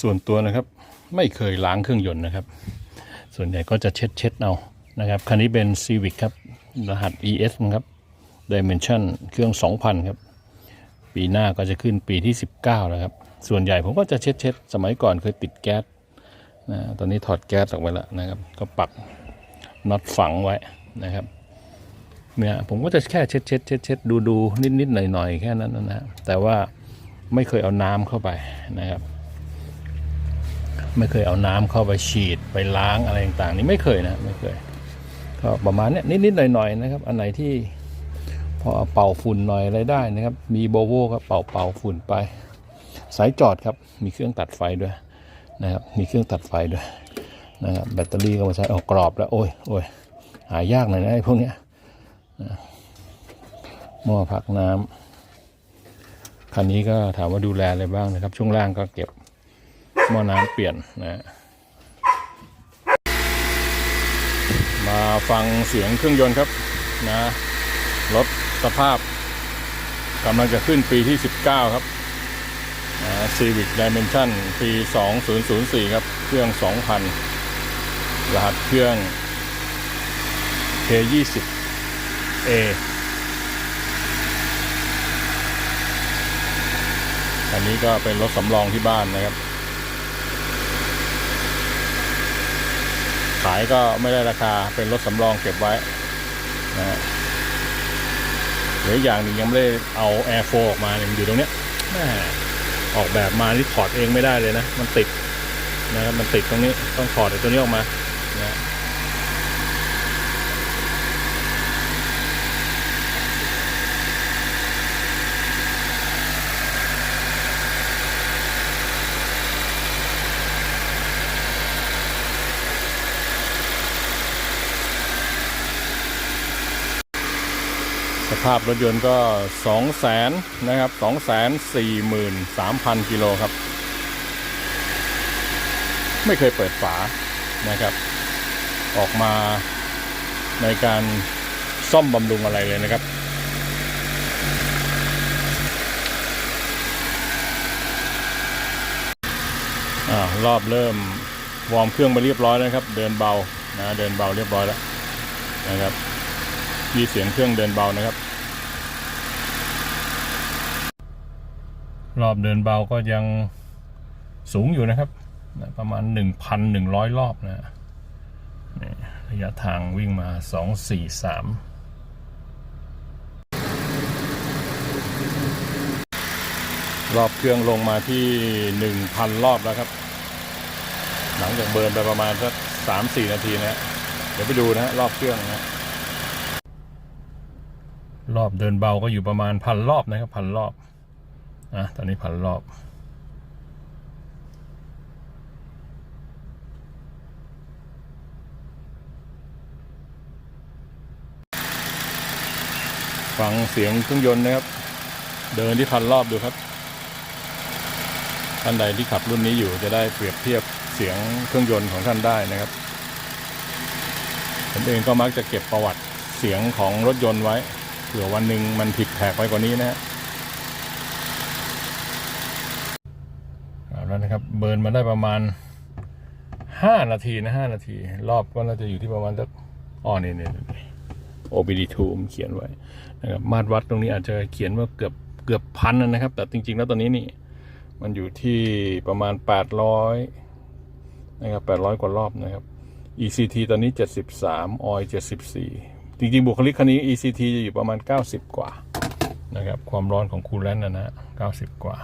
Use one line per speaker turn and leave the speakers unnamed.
ส่วนตัวนะครับไม่เคยล้างเครื่องยนต์นะครับ ส่วนใหญ่ก็จะเช็ดเช็ดเอานะครับคันนี้เป็น Civic ครับ รหัส ES ครับ Dimension เครื่อง 2,000 ครับ ปีหน้าก็จะขึ้นปีที่ 19 แล้วครับ ส่วนใหญ่ผมก็จะเช็ดเช็ดสมัยก่อนเคยติดแก๊สนะตอนนี้ถอดแก๊สออกไปแล้วนะครับ ก็ปักน็อตฝังไว้นะครับเนี่ยผมก็จะแค่เช็ดเช็ดเช็ดเช็ดดูดูนิดนิดหน่อยหน่อยๆแค่นั้นนะฮะแต่ว่าไม่เคยเอาน้ำเข้าไปนะครับ ไม่เคยเอาน้ำเข้าไปฉีดไปล้างอะไรต่างๆนี่ไม่เคยนะไม่เคยก็ประมาณเนี้ยนิดนิดหน่อยๆนะครับ อันไหนที่พอเป่าฝุ่นหน่อยอะไรได้นะครับ มีโบโวก็เป่าเป่าฝุ่นไป สายจอดครับมีเครื่องตัดไฟด้วยนะครับ มีเครื่องตัดไฟด้วยนะครับแบตเตอรี่ก็มาใช้ออกกรอบแล้วโอ้ยโอ้ยหายากหน่อยนะไอ้พวกเนี้ยหม้อพักน้ำคันนี้ก็ถามว่าดูแลอะไรบ้างนะครับ ช่วงล่างก็เก็บ หม้อน้ำเปลี่ยนนะฮะมาฟังเสียงเครื่องยนต์ครับนะรถสภาพกำลังจะขึ้นปีที่ 19 ครับนะ Civic Dimension ปี 2004 ครับ เครื่อง 2,000 รหัสเครื่อง K20A อันนี้ก็เป็นรถสำรองที่บ้านนะครับายก็ไม่ได้ราคาเป็นรถสำรองเก็บไว้นะฮะหรืออย่างหนึ่งยังไม่ได้เอา Air 4ออกมาเนี่ยมันอยู่ตรงเนี้ยแม่ออกแบบมานี่ถอดเองไม่ได้เลยนะ มันติดนะครับมันติดตรงนี้ต้องถอดไอ้ตัวนี้ออกมานะ สภาพรถยนต์ก็2 0 0แสนนะครับ2 4 3 0 0 0กิโลครับ ไม่เคยเปิดฝานะครับ ออกมาในการซ่อมบำรุงอะไรเลยนะครับอรอบเริ่มวอร์มเครื่องไปเรียบร้อยแล้วครับ เดินเบานะเดินเบาเรียบร้อยแล้วนะครับ มีเสียงเครื่องเดินเบานะครับ รอบเดินเบาก็ยังสูงอยู่นะครับประมาณ 1,100 รอบนะนี่ระยะทางวิ่งมา 243รอบเครื่องลงมาที่1,000รอบแล้วครับ หลังจากเบิร์นไปประมาณสัก3-4นาทีนะเดี๋ยวไปดูนะรอบเครื่องนะฮะ รอบเดินเบาก็อยู่ประมาณพันรอบนะครับพันรอบอะตอนนี้พันรอบ ฟังเสียงเครื่องยนต์นะครับ เดินที่พันรอบดูครับท่านใดที่ขับรุ่นนี้อยู่จะได้เปรียบเทียบเสียงเครื่องยนต์ของท่านได้นะครับผมเองก็มักจะเก็บประวัติเสียงของรถยนต์ไว้ เผื่อวันหนึ่งมันผิดแผกไปกว่านี้นะฮะเอาแล้วนะครับ เบิร์นมาได้ประมาณห้านาทีนะห้านาที รอบก็น่าจะอยู่ที่ประมาณสักอ๋อนี่นี่นี่ OBD2 มันเขียนไว้นะครับมาตรวัดตรงนี้อาจจะเขียนว่าเกือบเกือบพันนะครับ แต่จริง ๆ แล้วตอนนี้นี่ มันอยู่ที่ประมาณ 800นะครับ800 กว่ารอบนะครับ ECT ตอนนี้ 73 OI 74 จริงๆ บุคลิกคันนี้ ECT จะอยู่ประมาณ 90 กว่านะครับความร้อนของคูลแลนต์นะนะ90 กว่า